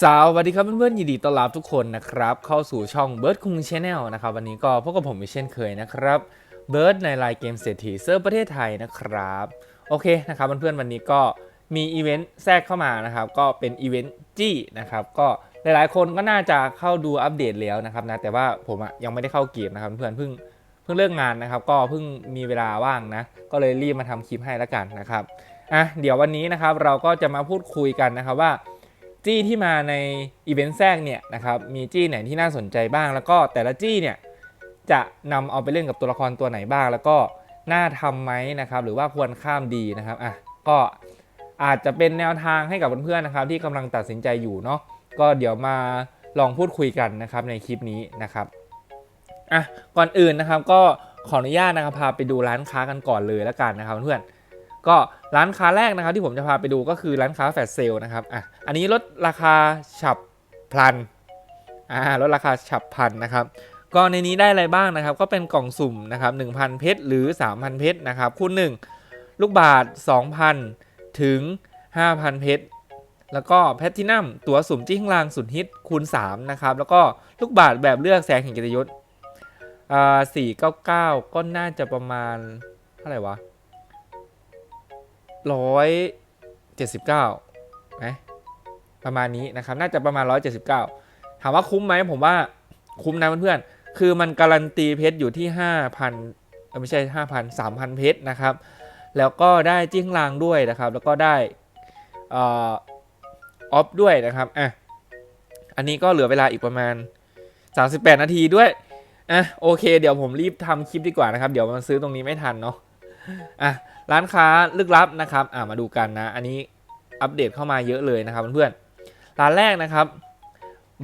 สวัสดีครับเพื่อนๆยินดีต้อนรับทุกคนนะครับเข้าสู่ช่องเบิร์ดคุงชาแนลนะครับวันนี้ก็พบกับผมอีกเช่นเคยนะครับเบิร์ดในไลน์เกมเศรษฐีเซิร์ฟประเทศไทยนะครับโอเคนะครับเพื่อนๆวันนี้ก็มีอีเวนต์แทรกเข้ามานะครับก็เป็นอีเวนต์จี้นะครับก็หลายๆคนก็น่าจะเข้าดูอัปเดตแล้วนะครับนะแต่ว่าผมอะยังไม่ได้เข้าเกมนะครับเพื่อนเพิ่งเพิ่งเลิกงานนะครับ ก็เพิ่งมีเวลาว่างนะก็เลยรีบมาทำคลิปให้ล้วกันนะครับอะเดี๋ยววันนี้นะครับเราก็จะมาพูดคุยกันนะครับว่า จี้ที่มาในอีเวนต์แทรกเนี่ยนะครับมีจี้ไหนที่น่าสนใจบ้าง แล้วก็แต่ละจี้เนี่ยจะนำเอาไปเล่นกับตัวละครตัวไหนบ้าง แล้วก็น่าทำไหมนะครับหรือว่าควรข้ามดีนะครับอะก็อาจจะเป็นแนวทางให้กับเพื่อนๆนะครับที่กำลังตัดสินใจอยู่เนาะก็เดี๋ยวมาลองพูดคุยกันนะครับในคลิปนี้นะครับอะก่อนอื่นนะครับก็ขออนุญาตนะครับพาไปดูร้านค้ากันก่อนเลยแล้วกันนะครับเพื่อน ก็ร้านค้าแรกนะครับที่ผมจะพาไปดูก็คือร้านค้าแฟลชเซลนะครับอะอันนี้ลดราคาฉับพลันอ่าลดราคาฉับพลันนะครับก็ในนี้ได้อะไรบ้างนะครับ ก็เป็นกล่องสุ่มนะครับ1,000 เพชรหรือ 3,000 เพชรนะครับคูณ1ลูกบาท 2,000 ถึง 5,000 เพชรแล้วก็แพทตินัมตัวสุ่มจี้ข้างล่างสุดฮิตคูณ3นะครับแล้วก็ลูกบาทแบบเลือกแสงแห่งกิตยศอ่า499 ก็น่าจะประมาณเท่าไหร่วะ ร้อยเจ็ดสิบเก้าไหมประมาณนี้นะครับ น่าจะประมาณร้อยเจ็ดสิบเก้าถามว่าคุ้มไหมผมว่าคุ้มนะเพื่อนๆ คือมันการันตีเพชรอยู่ที่ห้าพันไม่ใช่ห้าพันสามพันเพชรนะครับ แล้วก็ได้จิ้งลางด้วยนะครับ แล้วก็ได้ออออฟด้วยนะครับอะอันนี้ก็เหลือเวลาอีกประมาณ 38 นาทีด้วยอะโอเค เดี๋ยวผมรีบทำคลิปดีกว่านะครับ เดี๋ยวมันซื้อตรงนี้ไม่ทันเนาะ อะร้านค้าลึกลับนะครับอ่ามาดูกันนะ อันนี้อัปเดตเข้ามาเยอะเลยนะครับเพื่อนๆร้านแรกนะครับ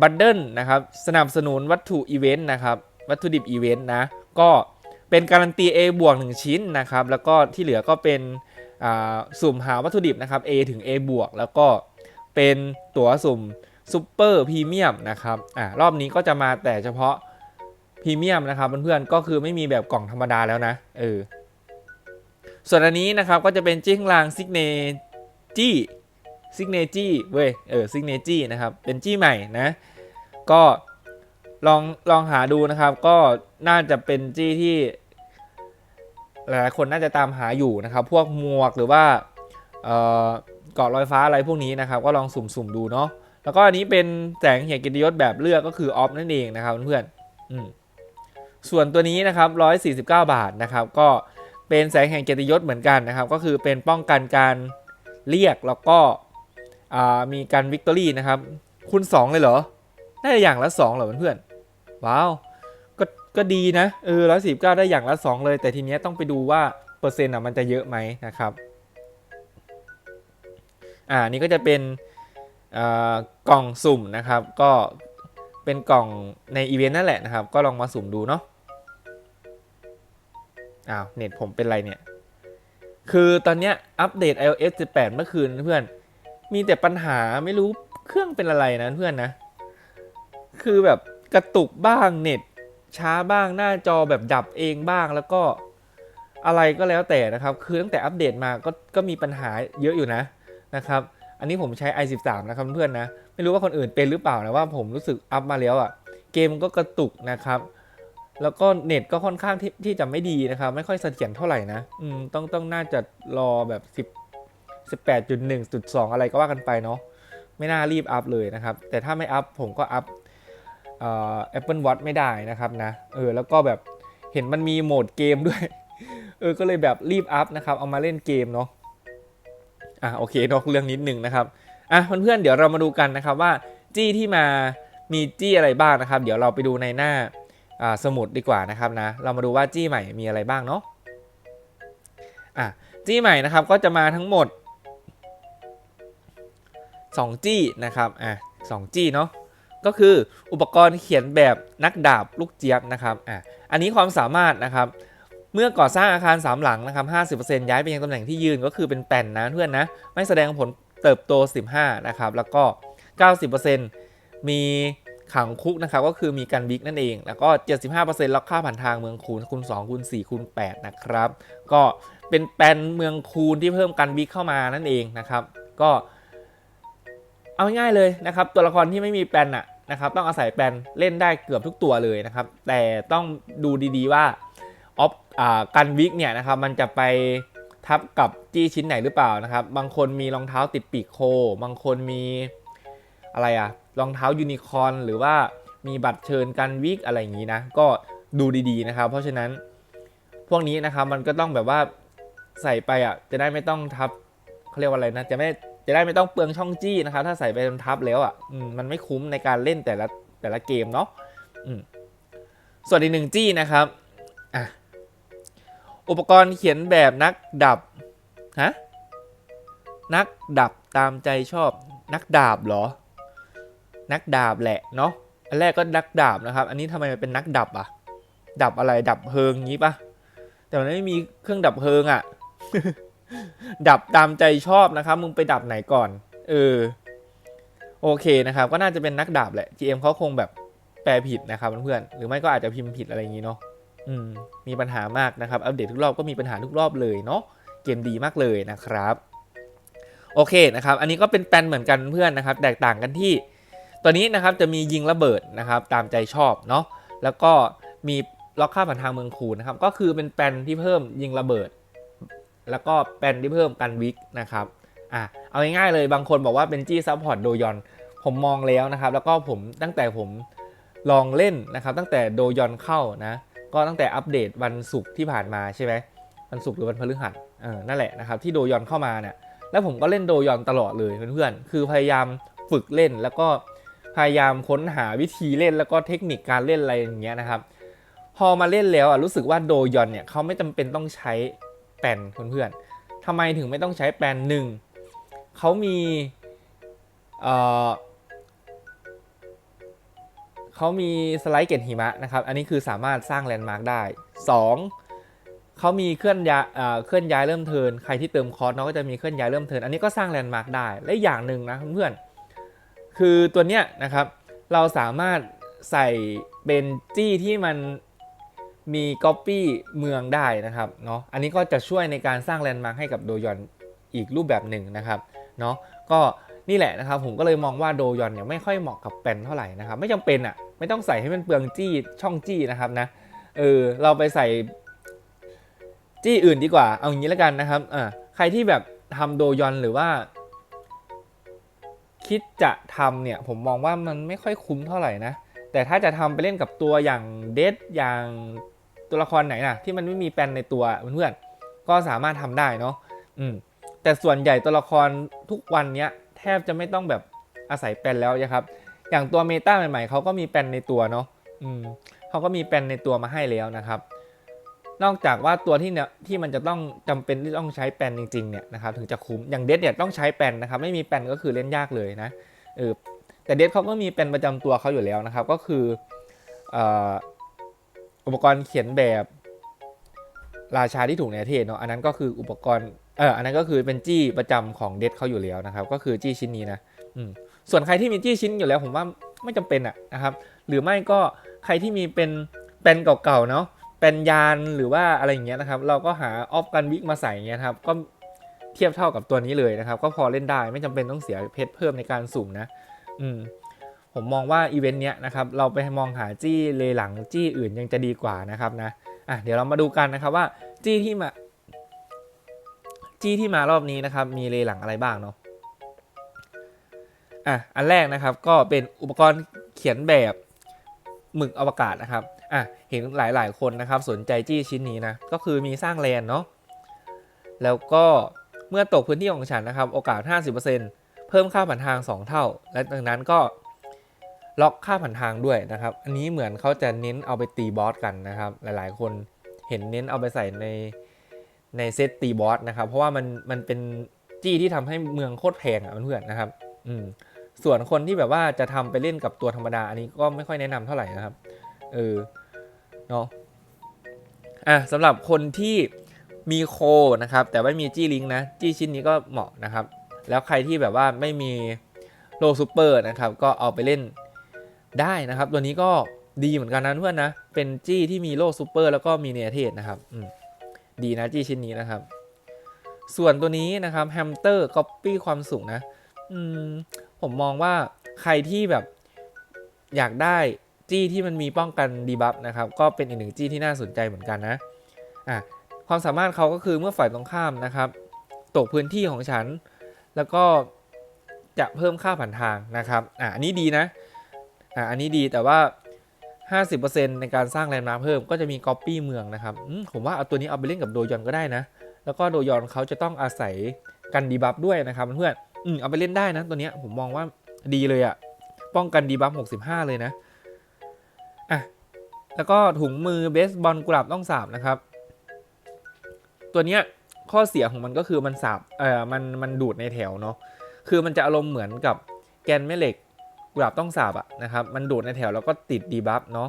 บัตเดิลนะครับสนับสนุนวัตถุอีเวนต์นะครับวัตถุดิบอีเวนต์นะก็เป็นการันตี A บวก1ชิ้นนะครับแล้วก็ที่เหลือก็เป็นอ่าสุ่มหาวัตถุดิบนะครับ A ถึง A บวกแล้วก็เป็นตั๋วสุ่มซูเปอร์พรีเมียมนะครับอ่ารอบนี้ก็จะมาแต่เฉพาะพรีเมียมนะครับเพื่อนๆก็คือไม่มีแบบกล่องธรรมดาแล้วนะเออ ส่วนอันนี้นะครับก็จะเป็นจี้ข้างล่างซิกเนจี้ซิกเนจี้เว้ยเออซิกเนจี้นะครับเป็นจี้ใหม่นะ ก็ลองลองหาดูนะครับ ก็น่าจะเป็นจี้ที่ หลายๆคนน่าจะตามหาอยู่นะครับ พวกหมวกหรือว่าเอ่อเกาะลอยฟ้าอะไรพวกนี้นะครับ ก็ลองสุ่มๆดูเนาะแล้วก็อันนี้เป็นแสงเหตุกิตยศแบบเลือกก็คือออฟนั่นเองนะครับเพื่อนๆอืส่วนตัวนี้นะครับ149 บาทนะครับ ก็ เป็นแสงแห่งเกียรติยศเหมือนกันนะครับ ก็คือเป็นป้องกันการเรียกแล้วก็มีการวิกตอรี่นะครับ คุณ 2 เลยเหรอ ได้อย่างละ 2 เหรอเพื่อนๆว้าวก็ก็ดีนะ เออร้อยสิบเก้าได้อย่างละ 2 เลย แต่ทีเนี้ยต้องไปดูว่า เปอร์เซ็นต์อะมันจะเยอะไหมนะครับ อ่านี่ก็จะเป็นกล่องสุ่มนะครับ ก็เป็นกล่องในอีเวนต์นั่นแหละนะครับ ก็ลองมาสุ่มดูเนาะ อ้าวเน็ตผมเป็นไรเนี่ย คือตอนเนี้ยอัปเดต iOS 18 เมื่อคืนเพื่อน มีแต่ปัญหาไม่รู้เครื่องเป็นอะไรนะเพื่อนนะ คือแบบกระตุกบ้างเน็ตช้าบ้างหน้าจอแบบดับเองบ้างแล้วก็อะไรก็แล้วแต่นะครับ คือตั้งแต่อัปเดตมาก็ก็มีปัญหาเยอะอยู่นะนะครับ อันนี้ผมใช้ i13 นะครับเพื่อนนะ ไม่รู้ว่าคนอื่นเป็นหรือเปล่านะว่าผมรู้สึกอัพมาแล้วอะ่ะ เกมก็กระตุกนะครับ แล้วก็เน็ตก็ค่อนข้างที่ที่จะไม่ดีนะครับ ไม่ค่อยเสถียรเท่าไหร่นะอืมต้องต้องน่าจะรอแบบ 10 18.1.2 อะไรก็ว่ากันไปเนาะไม่น่ารีบอัพเลยนะครับ แต่ถ้าไม่อัพผมก็อัพเอ่อ Apple Watch ไม่ได้นะครับนะเออแล้วก็แบบเห็นมันมีโหมดเกมด้วย เออก็เลยแบบรีบอัพนะครับ เอามาเล่นเกมเนาะอะโอเคนอกเรื่องนิดหนึ่งนะครับอะเพื่อนๆเดี๋ยวเรามาดูกันนะครับว่าจี้ที่มามีจี้อะไรบ้างนะครับ เดี๋ยวเราไปดูในหน้า สมุดดีกว่านะครับนะ เรามาดูว่าจี้ใหม่มีอะไรบ้างเนาะอะจี้ใหม่นะครับก็จะมาทั้งหมด 2 จี้นะครับอะสองจี้เนาะก็คืออุปกรณ์เขียนแบบนักดาบลูกเจี๊ยบนะครับอะอันนี้ความสามารถนะครับ เมื่อก่อสร้างอาคารสามหลังนะครับ50%ย้ายไปยังตำแหน่งที่ยืนก็คือเป็นแป่นนะเพื่อนนะ ไม่แสดงผลเติบโต 15 นะครับ แล้วก็ 90%มี ขังคุกนะครับก็คือมีการบิ๊กนั่นเอง แล้วก็ 75%ล็อกค่าผ่านทางเมืองคูณคูณ2คูณ4คูณ8นะครับ ก็เป็นแปลนเมืองคูณที่เพิ่มการบิ๊กเข้ามานั่นเองนะครับ ก็เอาง่ายๆเลยนะครับ ตัวละครที่ไม่มีแปลนอะนะครับต้องอาศัยแปลนเล่นได้เกือบทุกตัวเลยนะครับ แต่ต้องดูดีๆว่าออฟอ่ากันวิกเนี่ยนะครับมันจะไปทับกับจี้ชิ้นไหนหรือเปล่านะครับ บางคนมีรองเท้าติดปีกโค บางคนมีอะไรอะ รองเท้ายูนิคอร์นหรือว่ามีบัตรเชิญกันวิกอะไรอย่างนี้นะ ก็ดูดีๆนะครับ เพราะฉะนั้นพวกนี้นะครับมันก็ต้องแบบว่าใส่ไปอะจะได้ไม่ต้องทับเขาเรียกว่าอะไรนะจะไม่จะได้ไม่ต้องเปลืองช่องจี้นะครับ ถ้าใส่ไปจนทับแล้วอะมันไม่คุ้มในการเล่นแต่ละแต่ละเกมเนาะส่วนอีกหนึ่งจี้นะครับอะอุปกรณ์เขียนแบบนักดับฮะนักดับตามใจชอบนักดาบเหรอ นักดาบแหละเนาะอันแรกก็นักดาบนะครับ อันนี้ทำไมมันเป็นนักดับอะดับอะไรดับเพลิงงี้ปะแต่มันไม่มีเครื่องดับเพลิงอะดับตามใจชอบนะครับ มึงไปดับไหนก่อน เออ โอเคนะครับ ก็น่าจะเป็นนักดาบแหละ GM เขาคงแบบแปลผิดนะครับเพื่อนๆหรือไม่ก็อาจจะพิมพ์ผิดอะไรอย่างนี้เนาะอืม มีปัญหามากนะครับ อัปเดตทุกรอบก็มีปัญหาทุกรอบเลยเนาะ เกมดีมากเลยนะครับ โอเคนะครับ อันนี้ก็เป็นแปลนเหมือนกันเพื่อนนะครับ แตกต่างกันที่ ตัวนี้นะครับจะมียิงระเบิดนะครับตามใจชอบเนาะแล้วก็มีล็อกค่าผ่านทางเมืองคูนะครับก็คือเป็นแปนที่เพิ่มยิงระเบิด แล้วก็แปนที่เพิ่มกันวิกนะครับอะเอาง่ายๆเลยบางคนบอกว่าเป็นจี้ซัพพอร์ตโดยอนผมมองแล้วนะครับ แล้วก็ผมตั้งแต่ผมลองเล่นนะครับ ตั้งแต่โดยอนเข้านะ ก็ตั้งแต่อัปเดตวันศุกร์ที่ผ่านมาใช่ไหมวันศุกร์หรือวันพฤหัสเออนั่นแหละนะครับที่โดยอนเข้ามาเนี่ยแล้วผมก็เล่นโดยอนตลอดเลยเพื่อนๆคือพยายามฝึกเล่นแล้วก็ พยายามค้นหาวิธีเล่นแล้วก็เทคนิคการเล่นอะไรอย่างเงี้ยนะครับ พอมาเล่นแล้วอะรู้สึกว่าโดยอนเนี่ยเขาไม่จำเป็นต้องใช้แปนเพื่อนๆทำไมถึงไม่ต้องใช้แปนหนึ่งเขามีเอ่อเขามีสไลด์เกตหิมะนะครับ อันนี้คือสามารถสร้างแลนด์มาร์กได้ 2. เขามีเคลื่อนย้ายเคลื่อนย้ายเริ่มเทิน ใครที่เติมคอร์สเนาะก็จะมีเคลื่อนย้ายเริ่มเทิน อันนี้ก็สร้างแลนด์มาร์กได้ และอย่างหนึ่งนะเพื่อนๆ คือตัวเนี้ยนะครับ เราสามารถใส่เป็นจี้ที่มันมีก๊อปปี้เมืองได้นะครับเนาะ อันนี้ก็จะช่วยในการสร้างแลนด์มาร์คให้กับโดยอนอีกรูปแบบหนึ่งนะครับเนาะ ก็นี่แหละนะครับผมก็เลยมองว่าโดยอนเนี่ยไม่ค่อยเหมาะกับแปนเท่าไหร่นะครับ ไม่จำเป็นอะ่ะไม่ต้องใส่ให้มันเปลืองจี้ช่องจี้นะครับนะ เออเราไปใส่จี้อื่นดีกว่า เอาอย่างนี้แล้วกันนะครับอ่าใครที่แบบทำโดยอนหรือว่า คิดจะทำเนี่ยผมมองว่ามันไม่ค่อยคุ้มเท่าไหร่นะ แต่ถ้าจะทำไปเล่นกับตัวอย่างเดดอย่างตัวละครไหนนะที่มันไม่มีแปนในตัวเพื่อนๆก็สามารถทำได้เนาะอืมแต่ส่วนใหญ่ตัวละครทุกวันเนี้ยแทบจะไม่ต้องแบบอาศัยแปนแล้วนะครับ อย่างตัวเมตาใหม่ๆเขาก็มีแปนในตัวเนาะอืมเขาก็มีแปนในตัวมาให้แล้วนะครับ นอกจากว่าตัวที่เนี่ยที่มันจะต้องจำเป็นที่ต้องใช้แปลนจริงๆเนี่ยนะครับถึงจะคุ้มอย่างเดดเนี่ยต้องใช้แปลนนะครับไม่มีแปลนก็คือเล่นยากเลยนะเออแต่เดดเขาก็มีเป็นประจำตัวเขาอยู่แล้วนะครับ ก็คืออุปกรณ์เขียนแบบราชาที่ถูกในประเทศเนาะอันนั้นก็คืออุปกรณ์เอออันนั้นก็คือเป็นจี้ประจำของเดดเขาอยู่แล้วนะครับ ก็คือจี้ชิ้นนี้นะอืมส่วนใครที่มีจี้ชิ้นอยู่แล้วผมว่าไม่จำเป็นอะนะครับ หรือไม่ก็ใครที่มีเป็นเป็นเก่าๆเนาะ เป็นยานหรือว่าอะไรอย่างเงี้ยนะครับ เราก็หาออฟกันวิกมาใส่เงี้ยครับก็เทียบเท่ากับตัวนี้เลยนะครับ ก็พอเล่นได้ไม่จำเป็นต้องเสียเพชรเพิ่มในการสุ่มนะ อืมผมมองว่าอีเวนต์เนี้ยนะครับเราไปมองหาจี้เลหลังจี้อื่นยังจะดีกว่านะครับนะอะเดี๋ยวเรามาดูกันนะครับว่าจี้ที่มาจี้ที่มารอบนี้นะครับ มีเลหลังอะไรบ้างเนาะอะอันแรกนะครับก็เป็นอุปกรณ์เขียนแบบหมึกอวกาศนะครับ อะเห็นหลายๆคนนะครับสนใจจี้ชิ้นนี้นะก็คือมีสร้างแลนเนาะแล้วก็เมื่อตกพื้นที่ของฉันนะครับ โอกาส 50%เพิ่มค่าผ่านทาง 2 เท่า และดังนั้นก็ล็อกค่าผ่านทางด้วยนะครับ อันนี้เหมือนเขาจะเน้นเอาไปตีบอสกันนะครับ หลายๆ คนเห็นเน้นเอาไปใส่ในในเซตตีบอสนะครับ เพราะว่ามันมันเป็นจี้ที่ทำให้เมืองโคตรแพงอะเพื่อนนะครับ อืมส่วนคนที่แบบว่าจะทำไปเล่นกับตัวธรรมดา อันนี้ก็ไม่ค่อยแนะนำเท่าไหร่นะครับ เออเนาะอะสำหรับคนที่มีโคนะครับ แต่ไม่มีจี้ลิงนะ จี้ชิ้นนี้ก็เหมาะนะครับ แล้วใครที่แบบว่าไม่มีโลซูเปอร์นะครับ ก็เอาไปเล่นได้นะครับ ตัวนี้ก็ดีเหมือนกันนะเพื่อนนะ เป็นจี้ที่มีโลซูเปอร์แล้วก็มีเนเทศนะครับดีนะจี้ชิ้นนี้นะครับ ส่วนตัวนี้นะครับแฮมสเตอร์ก๊อปปี้ความสูงนะ อืมผมมองว่าใครที่แบบอยากได้ จี้ที่มันมีป้องกันดีบัฟนะครับก็เป็นอีกหนึ่งจี้ที่น่าสนใจเหมือนกันนะอะความสามารถเขาก็คือเมื่อฝ่ายตรงข้ามนะครับตกพื้นที่ของฉัน แล้วก็จะเพิ่มค่าผ่านทางนะครับอะอันนี้ดีนะอะอันนี้ดีแต่ว่า 50%ในการสร้างแลนด์มาร์คเพิ่มก็จะมีก๊อปปี้เมืองนะครับผมว่าเอาตัวนี้เอาไปเล่นกับโดยอนก็ได้นะ แล้วก็โดยอนเขาจะต้องอาศัยกันดีบัฟด้วยนะครับเพื่อนอืมเอาไปเล่นได้นะตัวนี้ผมมองว่าดีเลยอะป้องกันดีบัฟ65 เลยนะ อะแล้วก็ถุงมือเบสบอลกุหลาบต้องสาบนะครับ ตัวเนี้ยข้อเสียของมันก็คือมันสาบเอ่อมันมันดูดในแถวเนาะคือมันจะอารมณ์เหมือนกับแกนแม่เหล็กกุหลาบต้องสาบอะนะครับ มันดูดในแถวแล้วก็ติดดีบัฟเนาะ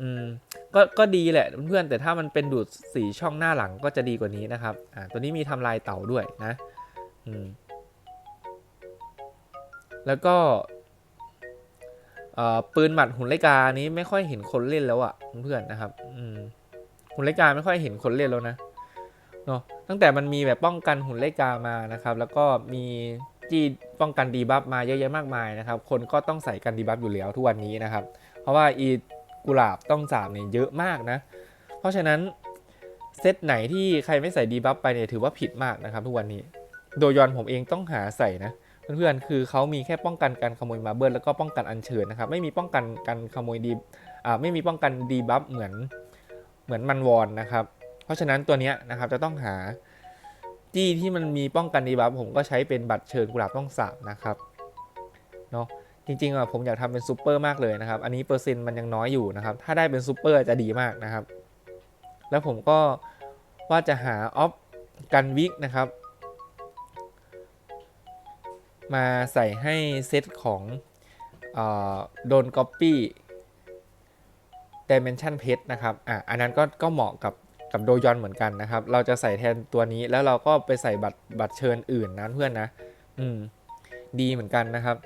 อืมก็ก็ดีแหละเพื่อนแต่ถ้ามันเป็นดูดสีช่องหน้าหลังก็จะดีกว่านี้นะครับอ่าตัวนี้มีทำลายเต่าด้วยนะอืมแล้วก็ ปืนหมัดหุ่นไลกานี้ไม่ค่อยเห็นคนเล่นแล้วอะ่ะเพื่อนๆนะครับ อืมหุ่นไลกาไม่ค่อยเห็นคนเล่นแล้วนะเนาะตั้งแต่มันมีแบบป้องกันหุ่นไลกามานะครับ แล้วก็มีจีป้องกันดีบัฟมาเยอะแยะมากมายนะครับ คนก็ต้องใส่กันดีบัฟอยู่แล้วทุกวันนี้นะครับ เพราะว่าอีกุหลาบต้องสาบเนี่ยเยอะมากนะ เพราะฉะนั้นเซตไหนที่ใครไม่ใส่ดีบัฟไปเนี่ยถือว่าผิดมากนะครับ ทุกวันนี้ โดยยอนผมเองต้องหาใส่นะ เพื่อนๆ คือเขามีแค่ป้องกันการขโมยมาเบิลแล้วก็ป้องกันอัญเชิญนะครับ ไม่มีป้องกันการขโมยดีอ่าไม่มีป้องกันดีบัฟเหมือนเหมือนมันวอนนะครับ เพราะฉะนั้นตัวเนี้ยนะครับจะต้องหาจี้ที่มันมีป้องกันดีบัฟผมก็ใช้เป็นบัตรเชิญกุหลาบต้องสาบนะครับเนาะจริงๆอะผมอยากทำเป็นซูเปอร์มากเลยนะครับ อันนี้เปอร์เซ็นต์มันยังน้อยอยู่นะครับ ถ้าได้เป็นซูเปอร์จะดีมากนะครับ แล้วผมก็ว่าจะหาออฟกันวิกนะครับ มาใส่ให้เซตของโดนก๊อปปี้ดิเมนชันเพชรนะครับ อะ อันนั้นก็ก็เหมาะกับกับโดยอนเหมือนกันนะครับ เราจะใส่แทนตัวนี้แล้วเราก็ไปใส่บัตรบัตรเชิญอื่นนะเพื่อนนะ อืม ดีเหมือนกันนะครับ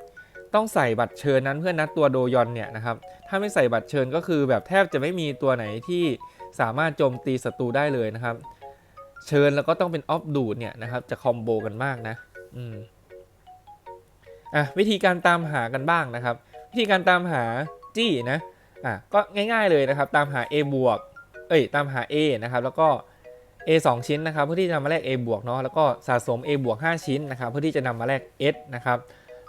ต้องใส่บัตรเชิญนั้นเพื่อนนะตัวโดยอนเนี่ยนะครับ ถ้าไม่ใส่บัตรเชิญก็คือแบบแทบจะไม่มีตัวไหนที่สามารถโจมตีศัตรูได้เลยนะครับ เชิญแล้วก็ต้องเป็นออฟดูดเนี่ยนะครับ จะคอมโบกันมากนะ อืม อะวิธีการตามหากันบ้างนะครับ วิธีการตามหาจี้นะอะก็ง่ายๆเลยนะครับ ตามหา A บวกเอ้ยตามหา A นะครับแล้วก็ A 2 ชิ้นนะครับเพื่อที่จะนำมาแลก A บวกเนาะแล้วก็สะสม A บวก5ชิ้นนะครับเพื่อที่จะนำมาแลก S นะครับ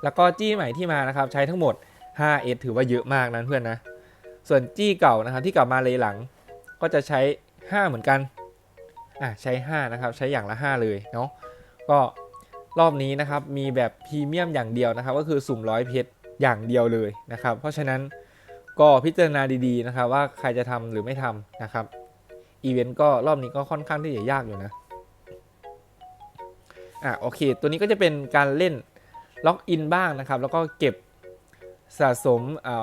แล้วก็จี้ใหม่ที่มานะครับใช้ทั้งหมด 5S ถือว่าเยอะมากนะเพื่อนนะส่วนจี้เก่านะครับที่กลับมาเลยหลังก็จะใช้ 5 เหมือนกันอะใช้ 5 นะครับ ใช้อย่างละ 5 เลยเนาะก็ รอบนี้นะครับมีแบบพรีเมียมอย่างเดียวนะครับ ก็คือสุ่มร้อยเพชรอย่างเดียวเลยนะครับ เพราะฉะนั้นก็พิจารณาดีๆนะครับ ว่าใครจะทำหรือไม่ทำนะครับอีเวนต์ก็รอบนี้ก็ค่อนข้างที่จะยากอยู่นะอะโอเค ตัวนี้ก็จะเป็นการเล่นล็อกอินบ้างนะครับ แล้วก็เก็บสะสม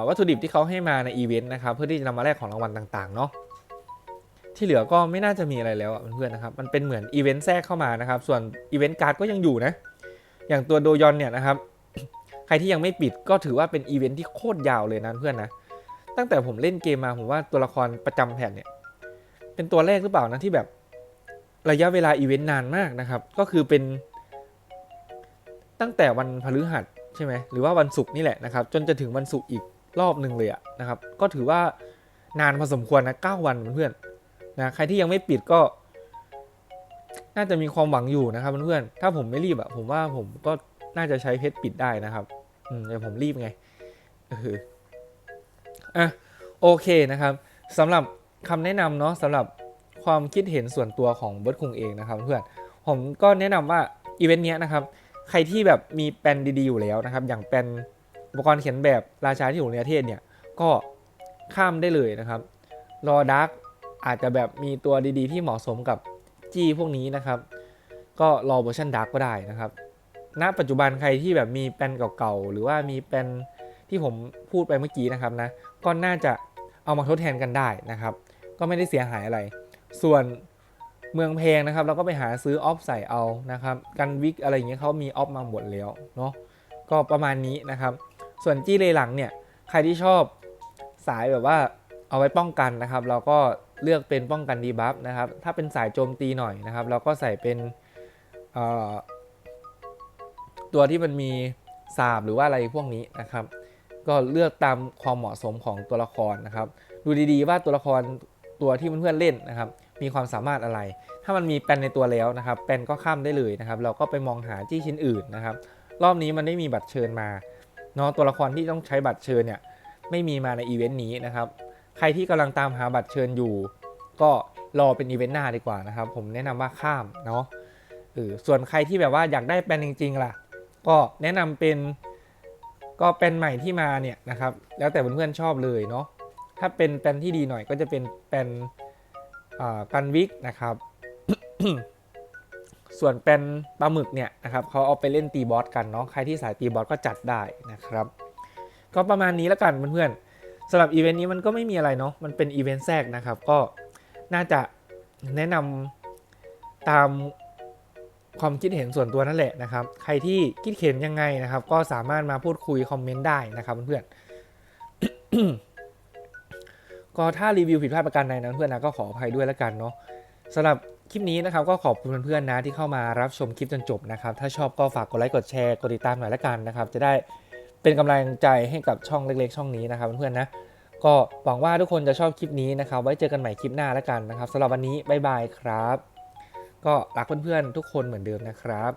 วัตถุดิบที่เขาให้มาในอีเวนต์นะครับ เพื่อที่จะนำมาแลกของรางวัลต่างๆเนาะ ที่เหลือก็ไม่น่าจะมีอะไรแล้วเพื่อนๆนะครับ มันเป็นเหมือนอีเวนต์แทรกเข้ามานะครับ ส่วนอีเวนต์การ์ดก็ยังอยู่นะ อย่างตัวโดยอนเนี่ยนะครับ ใครที่ยังไม่ปิดก็ถือว่าเป็นอีเวนต์ที่โคตรยาวเลยนะเพื่อนนะ ตั้งแต่ผมเล่นเกมมาผมว่าตัวละครประจำแผ่นเนี่ย เป็นตัวแรกหรือเปล่านะที่แบบระยะเวลาอีเวนต์นานมากนะครับ ก็คือเป็น ตั้งแต่วันพฤหัสใช่ไหมหรือว่าวันศุกร์นี่แหละนะครับ จนจะถึงวันศุกร์อีกรอบหนึ่งเลยอะนะครับ ก็ถือว่านานพอสมควรนะ9วันเพื่อนๆ นะใครที่ยังไม่ปิดก็ น่าจะมีความหวังอยู่นะครับเพื่อนๆถ้าผมไม่รีบอะผมว่าผมก็น่าจะใช้เพชรปิดได้นะครับ อืมแต่ผมรีบไงเอออะโอเคนะครับสำหรับคำแนะนำเนาะสำหรับความคิดเห็นส่วนตัวของเบิร์ดคุงเองนะครับ เพื่อนผมก็แนะนำว่าอีเวนต์เนี้ยนะครับ ใครที่แบบมีแปลนดีๆอยู่แล้วนะครับ อย่างแปลนอุปกรณ์เขียนแบบราชาที่อยู่ในประเทศเนี่ยก็ข้ามได้เลยนะครับ รอดัก อาจจะแบบมีตัวดีๆ ที่เหมาะสมกับจี้พวกนี้นะครับ ก็รอเวอร์ชันดักก็ได้นะครับ ณ ปัจจุบันใครที่แบบมีแปนเก่าๆ หรือว่ามีแปนที่ผมพูดไปเมื่อกี้นะครับนะ ก็น่าจะเอามาทดแทนกันได้นะครับ ก็ไม่ได้เสียหายอะไร ส่วนเมืองเพงนะครับ เราก็ไปหาซื้อออฟใส่เอานะครับ กันวิกอะไรอย่างเงี้ยเขามีออฟมาหมดแล้วเนาะ ก็ประมาณนี้นะครับ ส่วนจี้เลหลังเนี่ย ใครที่ชอบสายแบบว่าเอาไว้ป้องกันนะครับ เราก็ เลือกเป็นป้องกันดีบัฟนะครับ ถ้าเป็นสายโจมตีหน่อยนะครับ เราก็ใส่เป็นตัวที่มันมีสาบหรือว่าอะไรพวกนี้นะครับ ก็เลือกตามความเหมาะสมของตัวละครนะครับ ดูดีๆว่าตัวละครตัวที่เพื่อนๆเล่นนะครับ มีความสามารถอะไร ถ้ามันมีแปนในตัวแล้วนะครับ แปนก็ข้ามได้เลยนะครับ เราก็ไปมองหาจี้ชิ้นอื่นนะครับ รอบนี้มันไม่มีบัตรเชิญมาเนาะตัวละครที่ต้องใช้บัตรเชิญเนี่ยไม่มีมาในอีเวนต์นี้นะครับ ใครที่กำลังตามหาบัตรเชิญอยู่ ก็รอเป็นอีเวนต์หน้าดีกว่านะครับ ผมแนะนำว่าข้ามเนาะเออส่วนใครที่แบบว่าอยากได้แปลนจริงๆล่ะ ก็แนะนำเป็นก็เป็นใหม่ที่มาเนี่ยนะครับ แล้วแต่เพื่อนๆชอบเลยเนาะถ้าเป็นแปลนที่ดีหน่อยก็จะเป็นแปลนอ่ากันวิกนะครับ ส่วนเป็นปลาหมึกเนี่ยนะครับเขาเอาไปเล่นตีบอสกันเนาะใครที่สายตีบอสก็จัดได้นะครับ ก็ประมาณนี้แล้วกันเพื่อนๆ สำหรับอีเวนต์นี้มันก็ไม่มีอะไรเนาะมันเป็นอีเวนต์แทรกนะครับ ก็น่าจะแนะนำตามความคิดเห็นส่วนตัวนั่นแหละนะครับ ใครที่คิดเห็นยังไงนะครับ ก็สามารถมาพูดคุยคอมเมนต์ได้นะครับเพื่อนๆก็ถ้ารีวิวผิดพลาดประการใดนะเพื่อนนะก็ขออภัยด้วยแล้วกันเนาะสำหรับคลิปนี้นะครับก็ขอบคุณเพื่อนๆนะที่เข้ามารับชมคลิปจนจบนะครับ ถ้าชอบก็ฝากกดไลค์กดแชร์กดติดตามหน่อยละกันนะครับ จะได้ เป็นกำลังใจให้กับช่องเล็กๆ ช่องนี้นะครับเพื่อนๆนะก็หวังว่าทุกคนจะชอบคลิปนี้นะครับไว้เจอกันใหม่คลิปหน้าแล้วกันนะครับสำหรับวันนี้บ๊ายบายครับ ก็รักเพื่อนๆทุกคนเหมือนเดิมนะครับ